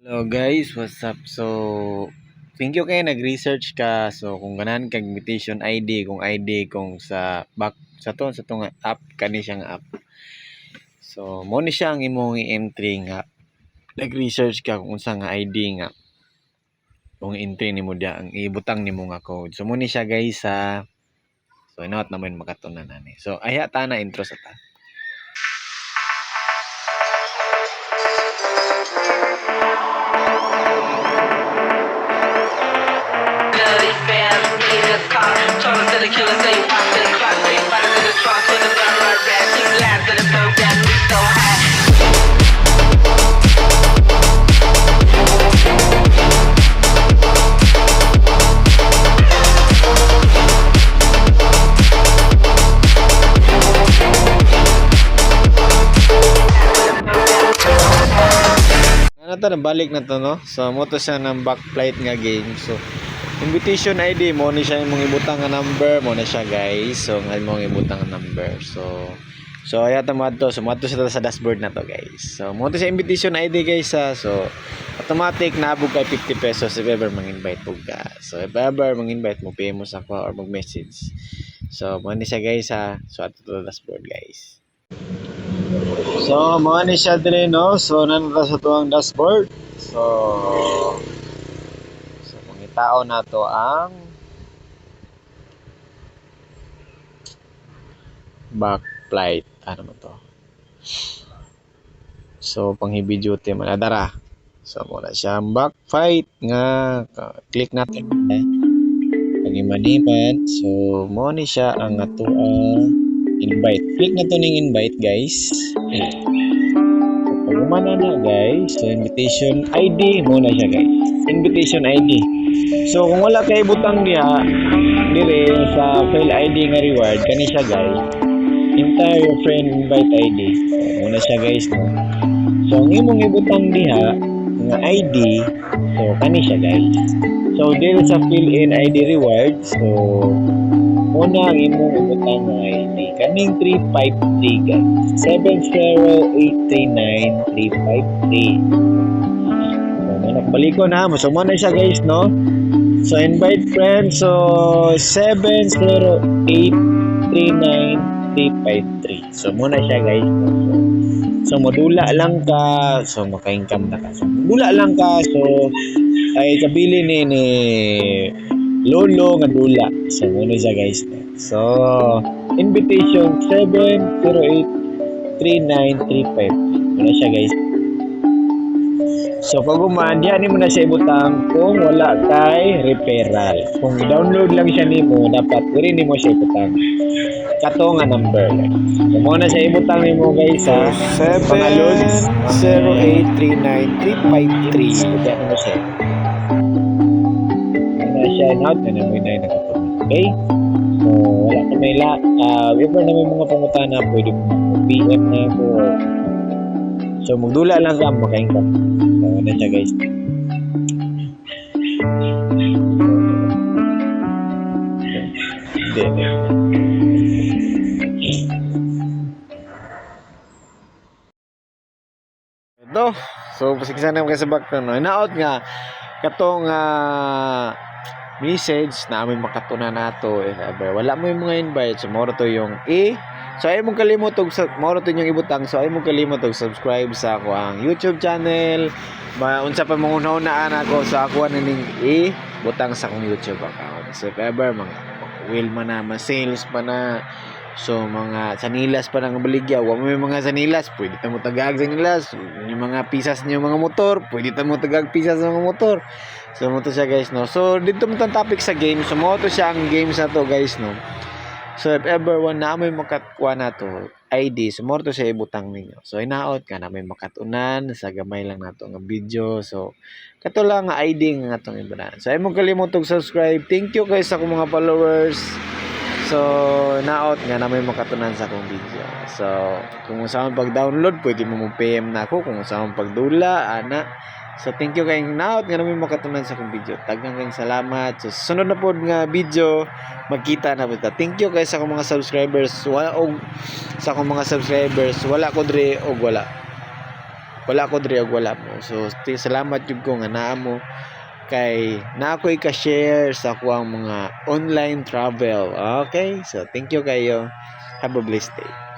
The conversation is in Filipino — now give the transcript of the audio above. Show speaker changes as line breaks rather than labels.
Hello guys, what's up? So, thank you kayo nag-research ka. So, kung ganan kag invitation ID, kung ID kung sa back sa to sa tong app kani siyang app. So, mo ni siya ang imong i-entry nga. Nag-research ka kung unsa nga ID nga. Kung entry nimo dia ang ibutang nimo nga code. So, mo ni siya guys sa So, inaot naman makatunan ani. So, aya ta na intro sa ta.
Killer, say watch to the clock. Say fight to the trunk with the gun right back. Two lads in the boat that we so high.
Ano to, nabalik na to, no? So, mo to siya ng backflight nga game. So, invitation ID mo ni siya imong ibutang nga number mo na siya guys. So, nga imong ibutang nga number. So, so aya ta mo to. So, mo to siya sa dashboard na to guys. So, mo siya invitation ID guys ha. So, automatic naabog kay 50 pesos if ever mang-invite mo ka. So, if ever mang-invite mo, pay mo sa ako or mag-message. So, mo ni siya guys ha. So, ato to dashboard guys. So, mga ni siya dire, no? So, nanata sa tuwang dashboard. So, tao na to ang backlight. Ano mo to? So, panghibi duty man. Adara. So, muna siya ang backfight nga. Click natin. Eh. Pag-iman-iman. So, mo ni siya ang ato ang invite. Click na to ng invite, guys. Pag umana na, guys, so invitation ID muna siya, guys. Invitation ID. So kung wala kay butang niya dire sa fail ID nga reward kani siya guys. Entire your friend invite ID. So, una siya guys no. So ang imong ibutang diha nga ID so kani siya guys. So dire sa fill in ID reward so una ang imong ibutang nga ID kaning 353 guys. 70839 Nakbaliko na, musumo na siya guys, no? So, invite friends. So, 7083935. So, muna siya guys. So, so modula lang ka. So, maka-income na ka. So, modula lang ka. So, ay kabili ni, ni Lolo nga dula. So, muna siya guys. So, invitation 7083935. Muna siya guys. So, pag umaan, diyan mo na siya ibutang kung wala kay referral. Kung download lang siya nimo, dapat uri nimo siya ibutang. Kato nga number. So, muna siya ibutang nimo guys ha. Pangalod 7083935. Diyan mo siya na siya out na na. Okay? So, wala ka may la. Uh, if ever na may mga pangutana, pwede mo PM na ako. So, magdula lang ka, makain ka. So, ano siya guys. Hindi. Ito. So, pasigsan naman kayo sa background. No? Ina-out nga. Katong ah, message na amin makatuna nato ever wala mo yung mga invite so moro to yung i so ay mong kalimot og to yung ibutang so ay mong kalimot og subscribe sa ako ang YouTube channel ma unsa pa mong una-unaan ako sa ako ning i butang sa akong YouTube account so if ever mga will man na mga sales pa na So mga sanilas pa nang baligya, wa may mga sanilas, pwede ta mo tagag sanilas. Yung mga pisas niyo mga motor, pwede ta mo tagag pisas ng mga motor. So mo to siya guys no. So dito mo tang topic sa game. So mo to siya ang games na to guys no. So if ever one na may makatkuha na to ID, so mo to siya ibutang ninyo. So inaot ka na may makatunan sa gamay lang nato nga video. So kato lang nga ID nga atong ibanan. So ay mo kalimutog subscribe. Thank you guys sa akong mga followers. So, naot nga na may makatunan sa akong video. So, kung saan pag-download, pwede mo mo PM na ako. Kung saan pagdula, ana. So, thank you kayong naot nga na may makatunan sa akong video. Tagang kayong salamat. So, sunod na po nga video, magkita na po ta. Thank you kay sa akong mga subscribers. Wala, og, sa akong mga subscribers. Wala ko dre, og wala. wala ko diri og wala mo so salamat jud ko nga naa mo kay na ako'y ka-share sa kuang mga online travel okay so thank you kayo have a blessed day